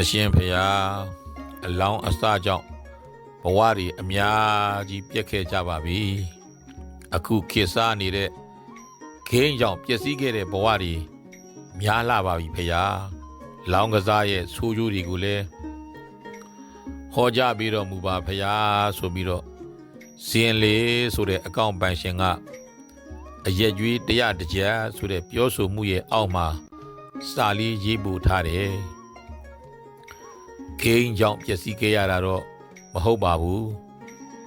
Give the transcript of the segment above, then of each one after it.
အရှင်ဖျားအလောင်းအစကြောင့်ဘဝတွေအများကြီးပြက်ခဲ့ကြပါပြီအခုခေတ်စားနေတဲ့ခင်းကြောင့်ပျက်စီးခဲ့တဲ့ဘဝတွေများလာပါပြီဖျားလောင်းကစားရဲ့ဆိုးကျိုးတွေကိုလည်းဟောကြားပြီးတော့မူပါဖျားဆိုပြီးတော့စင်လေးဆိုတဲ့အကောင့်ပိုင်ရှင်ကအရက်ကျွေးတရားတကြဆိုတဲ့ပြောဆိုမှုရဲ့အောက်မှာစာလေးရေးပို့ထားတယ် ဂိမ်းကြောင့်ပျက်စီးခဲ့ရတာတော့မဟုတ်ပါဘူး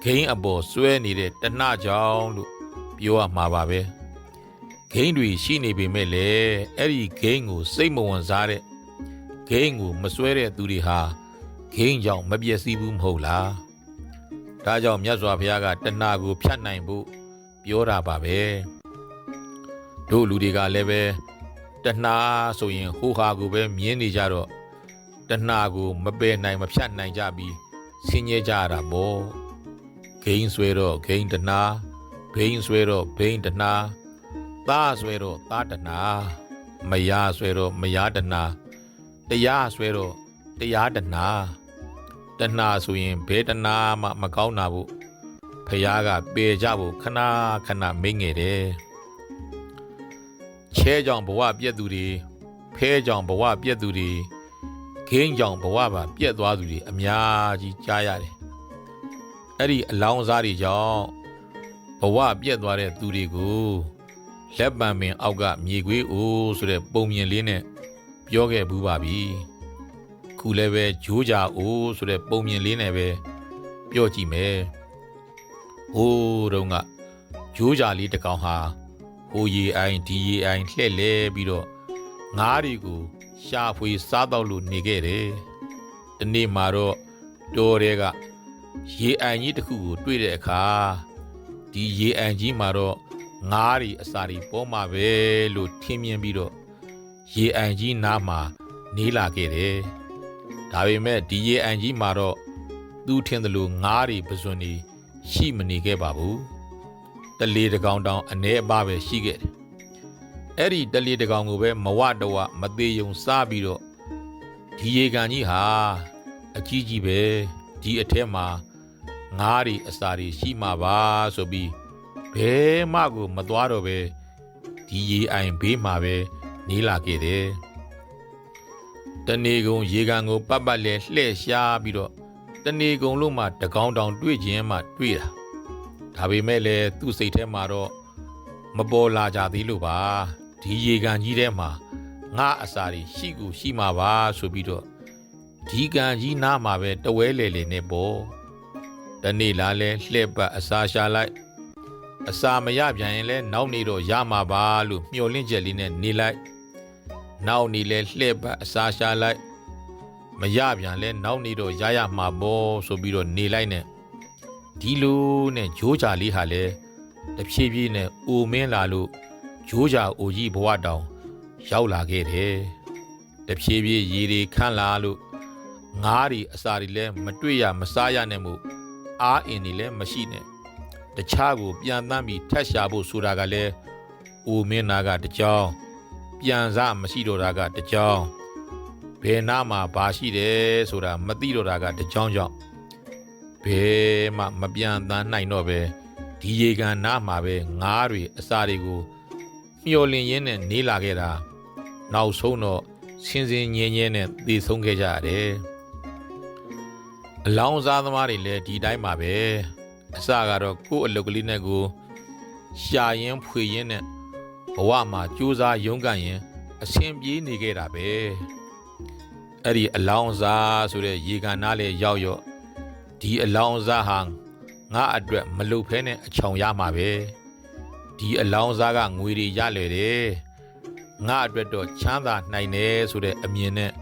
ဂိမ်းအပေါ်ဆွဲနေတဲ့တဏှကြောင့်လို့ပြောရမှာပါပဲဂိမ်းတွေရှိနေပေမဲ့လည်းအဲ့ဒီဂိမ်းကိုစိတ်မဝင်စားတဲ့ဂိမ်းကိုမဆွဲတဲ့သူတွေဟာဂိမ်းကြောင့်မပျက်စီးဘူးမဟုတ်လားဒါကြောင့်မြတ်စွာဘုရားကတဏှကိုဖြတ်နိုင်ဖို့ပြောတာပါပဲတို့လူတွေကလည်းပဲတဏှဆိုရင်ဟိုဟာကိုပဲမြင်နေကြတော့ တဏှကို မပယ်နိုင်မဖြတ်နိုင်ကြပြီးဆင်းရဲကြရတာပေါ့ဂိမ်းဆွဲတော့ဂိမ်းတဏှဘိန်းဆွဲတော့ဘိန်းတဏှသားဆွဲတော့သားတဏှမယားဆွဲတော့မယားတဏှတရားဆွဲတော့တရားတဏှတဏှဆိုရင်ဘယ်တဏှမှမကောင်းတာဘူးဖះကပေကြဖို့ခဏခဏမိတ်ငယ်တယ်ချဲကြောင်ဘဝပြက်သူတွေဖဲကြောင်ဘဝပြက်သူတွေ ခင်းကြောင်ဘဝပါပြက်သွားသူတွေအများကြီးကြားရတယ်အဲ့ဒီအလောင်းစားတွေကြောင့်ဘဝပြက်သွားတဲ့သူတွေကိုလက်ပံပင်အောက်ကမြေခွေးအိုးဆိုတဲ့ပုံမြင်လေးနဲ့ပြောခဲ့ဘူးပါပြီခုလည်းပဲဂျိုးကြအိုးဆိုတဲ့ပုံမြင်လေးနဲ့ပဲပြောကြည့်မယ်ဟိုးတုန်းကဂျိုးကြလေးတစ်ကောင်ဟာဟိုရီအိုင်ဒီရီအိုင်လှဲ့လဲပြီးတော့ငားတွေကို ရှာဖွေစားတော့လို့နေခဲ့တယ်။ဒီနေ့မှာတော့တောတဲကရေအိုင်ကြီးတစ်ခုကိုတွေ့တဲ့အခါဒီရေအိုင်ကြီးမှာတော့ငားတွေအစာတွေပေါ်မှာပဲလို့ထင်မြင်ပြီးတော့ရေအိုင်ကြီးနားမှာနေလာခဲ့တယ်။ဒါပေမဲ့ဒီရေအိုင်ကြီးမှာတော့သူထင်တယ်လို့ငားတွေပစွန်တွေရှိမနေခဲ့ပါဘူး။တလေတကောင်တောင်အနေအပါပဲရှိခဲ့တယ်။ အဲ့ဒီတလေတကောင်ကိုပဲမဝတဝမသေးယုံစားပြီးတော့ဒီရေကန်ကြီးဟာအကြီးကြီးပဲဒီအထက်မှာငားတွေအစာတွေရှိမှာပါဆိုပြီးဘဲမှကိုမသွားတော့ပဲဒီရေအိုင်ဘေးမှာပဲနေလာခဲ့တယ်။တနေကုန်ရေကန်ကိုပတ်ပတ်လဲလှဲ့ရှားပြီးတော့တနေကုန်လုံးမှတကောင်းတောင်တွေ့ခြင်းမှတွေ့တာ။ဒါပေမဲ့လည်းသူ့စိတ်ထဲမှာတော့မပေါ်လာကြသေးလို့ပါ ဒီရေကန်ကြီးထဲမှာငါအစာတွေရှိကူရှိမှာပါဆိုပြီးတော့ဒီကန်ကြီးနားမှာပဲတဝဲလေလေနဲ့ပေါ့တနေ့လာလဲလှဲ့ပတ်အစာရှာလိုက်အစာမရပြန်ရင်လဲနောက်နေတော့ရမှာပါလို့မျှော်လင့်ချက်လေးနဲ့နေလိုက်နောက်နေလဲလှဲ့ပတ်အစာရှာလိုက်မရပြန်လဲနောက်နေတော့ရရမှာပေါ့ဆိုပြီးတော့နေလိုက်နဲ့ဒီလိုနဲ့ဂျိုးကြလေးဟာလဲတဖြည်းဖြည်းနဲ့အိုမင်းလာလို့ ဂျိုးကြအိုကြီးဘဝတောင် ရောက်လာခဲ့တယ်တဖြည်းဖြည်းရေတွေခန့်လာလို့ငားတွေအစာတွေလည်းမတွေ့ရမစားရနဲ့မို့အားအင်တွေလည်းမရှိနဲ့တခြားကိုပြန်တမ်းပြီးထက်ရှာဖို့ဆိုတာကလည်းအိုမင်းနာကတကြောင်ပြန်စားမရှိတော့တာကတကြောင်ဘယ်နာမှာဘာရှိတယ်ဆိုတာမသိတော့တာကတကြောင်ကြောင့်ဘယ်မှမပြန်တမ်းနိုင်တော့ပဲဒီရေကန်နားမှာပဲငားတွေအစာတွေကို မျောလင်ရင်းနဲ့နေလာခဲ့တာနောက်ဆုံးတော့စင်စင်ငင်းငင်းနဲ့တည်ဆုံးခဲ့ကြရတယ်အလောင်းစားသမားတွေလည်းဒီတိုင်းပါပဲအစကတော့ကိုယ့်အလုပ်ကလေးနဲ့ကိုရှာရင်ဖွေရင်နဲ့ဘဝမှာကြိုးစားရုန်းကန်ရင်အဆင်ပြေနေခဲ့တာပဲအဲ့ဒီအလောင်းစားဆိုတဲ့ရေကန်နားလေရောက်ရော့ဒီအလောင်းစားဟာငါအတွက်မလုတ်ဖဲနဲ့အချောင်ရမှာပဲ ဒီအလောင်းစားကငွေတွေရလေတယ်ငါအတွက်တော့ချမ်းသာနိုင်တယ်ဆိုတဲ့အမြင်နဲ့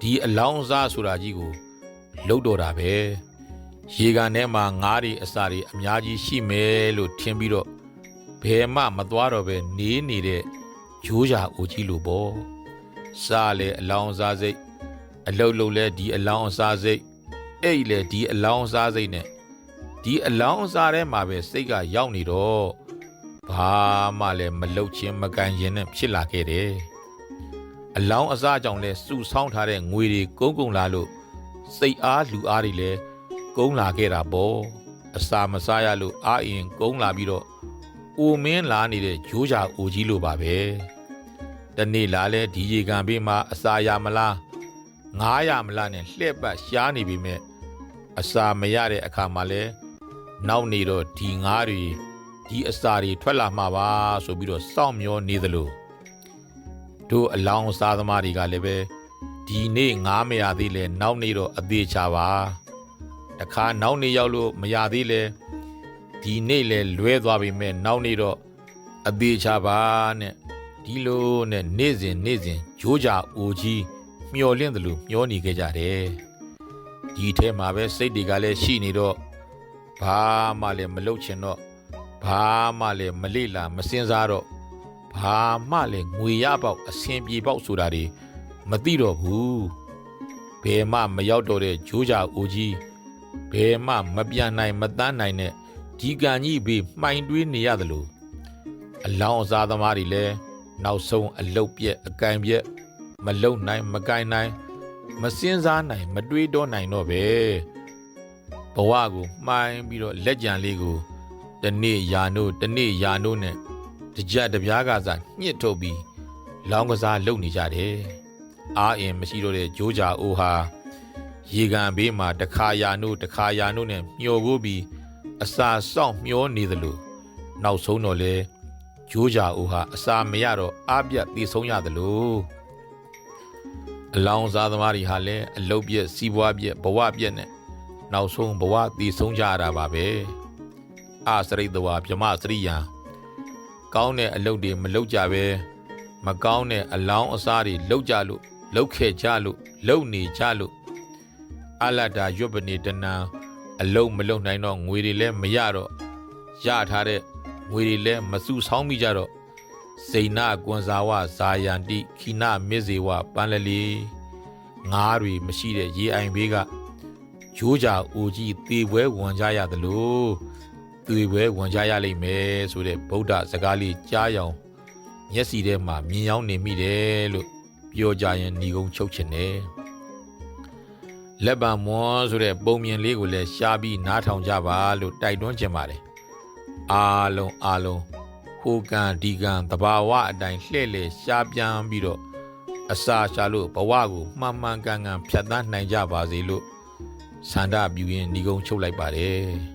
ဒီအလောင်းစားဆိုတာကြီးကိုလုတ်တော်တာပဲရေကန်ထဲမှာငါးတွေအစာတွေအများကြီးရှိမယ်လို့ထင်ပြီးတော့ဘယ်မှမသွားတော့ပဲနေနေတဲ့ဂျိုးရာအိုကြီးလိုပေါ့စားလေအလောင်းစားစိတ်အလုတ်လုံးလဲဒီအလောင်းအစားစိတ်အိတ်လေဒီအလောင်းစားစိတ်နဲ့ဒီအလောင်းအစားထဲမှာပဲစိတ်ကရောက်နေတော့ ဘာမှလည်းမလုတ်ချင်းမကန်ရင်နဲ့ဖြစ်လာခဲ့တယ်အလောင်းအစားကြောင့်လဲစုဆောင်းထားတဲ့ငွေတွေကုန်းကုန်းလာလို့စိတ်အားလူအားတွေလဲကုန်းလာခဲ့တာပေါ့အစာမစားရလို့အာအင်ကုန်းလာပြီးတော့အိုမင်းလာနေတဲ့ဂျိုးကြအိုကြီးလိုပါပဲတနေ့လာလဲဒီရေကန်ဘေးမှာအစာရမလားငားရမလားနဲ့လှည့်ပတ်ရှားနေပြီမဲ့အစာမရတဲ့အခါမှာလဲနောက်နေတော့ဒီငားတွေ ဒီအစာတွေထွက်လာမှာပါဆိုပြီးတော့စောင့်မျောနေသလိုတို့အလောင်းစားသမားတွေကလည်းပဲဒီနေ့ငားမရသေးလဲနောက်နေ့တော့အသေးချပါတခါနောက်နေ့ရောက်လို့မရသေးလဲဒီနေ့လဲလွဲသွားပြီမဲ့နောက်နေ့တော့အသေးချပါနဲ့ဒီလိုနဲ့နေ့စဉ်နေ့စဉ်ဂျိုးကြအိုကြီးမျောလင့်တယ်လို့မျောနေခဲ့ကြတယ်ဒီထဲမှာပဲစိတ်တွေကလည်းရှိနေတော့ဘာမှလည်းမလုပ်ချင်တော့ ဘာမှလည်းမလေ့လာမစင်စားတော့ဘာမှလည်းငွေရပေါက်အဆင်ပြေပေါက်ဆိုတာတွေမသိတော့ဘူးဘယ်မှမရောက်တော့တဲ့ဂျိုးကြအိုကြီးဘယ်မှမပြန်နိုင်မတန်းနိုင်တဲ့ဒီကံကြီးဘေးမှိုင်တွေးနေရတယ်လို့အလောင်းအစားသမားတွေလည်းနောက်ဆုံးအလုတ်ပြက်အကင်ပြက်မလုံနိုင်မကင်နိုင် မစင်းစားနိုင် မတွေးတော့နိုင်တော့ပဲဘဝကိုမှိုင်းပြီးတော့လက်ကြံလေးကို တနေ့ယာနို့တနေ့ယာနို့နဲ့တကြက်တပြားကစားညှစ်ထုတ်ပြီးလောင်းကစားလုပ်နေကြတယ်။အာအင်မရှိတော့တဲ့ဂျိုးဂျာအိုဟာရေကန်ဘေးမှာတခါယာနို့တခါယာနို့နဲ့မျောကိုပြီးအစာစောင့်မျောနေသလိုနောက်ဆုံးတော့လေဂျိုးဂျာအိုဟာအစာမရတော့အပြတ်သေဆုံးရသလိုအလောင်းစားသမားတွေဟာလည်းအလုတ်ပြက်စီးပွားပြက်ဘဝပြက်နဲ့နောက်ဆုံးဘဝသေဆုံးကြရတာပါပဲ။ အာစရိတဝါမြမစရိယံကောင်းတဲ့အလုပ်တွေမလုပ်ကြပဲမကောင်းတဲ့အလောင်းအစားတွေလုပ်ကြလို့လုပ်ခဲ့ကြလို့လုပ်နေကြလို့အလတ်တာရွတ်ပနေတနံအလုံးမလုံနိုင်တော့ငွေတွေလည်းမရတော့ရထားတဲ့ငွေတွေလည်းမစုဆောင်းမိကြတော့စိန်နာကွန်စာဝဇာယန်တိခိနမစ္စေဝပန်းလလီငားတွေမရှိတဲ့ရေအိုင်ဘေးကဂျိုးကြအိုကြီးသေပွဲဝင်ကြရသလို သွေပွဲဝင်ကြရလိမ့်မယ်ဆိုတဲ့ဗုဒ္ဓစကားလေးကြားရောင်မျက်စီထဲမှာမြင်ရောက်နေမိတယ်လို့ပြောကြရင်ညီကုန်းချုပ်ချင်တယ်လက်ပံမွန်ဆိုတဲ့ပုံမြင်လေးကိုလည်းရှားပြီးနားထောင်ကြပါလို့တိုက်တွန်းချင်ပါတယ်အားလုံးအားလုံးဟိုကန်ဒီကန်တဘာဝအတိုင်းလှဲ့လေရှားပြန်ပြီးတော့အစာရှာလို့ဘဝကိုမှန်မှန်ကန်ကန်ဖြတ်သန်းနိုင်ကြပါစေလို့ဆန္ဒပြုရင်းညီကုန်းချုပ်လိုက်ပါတယ်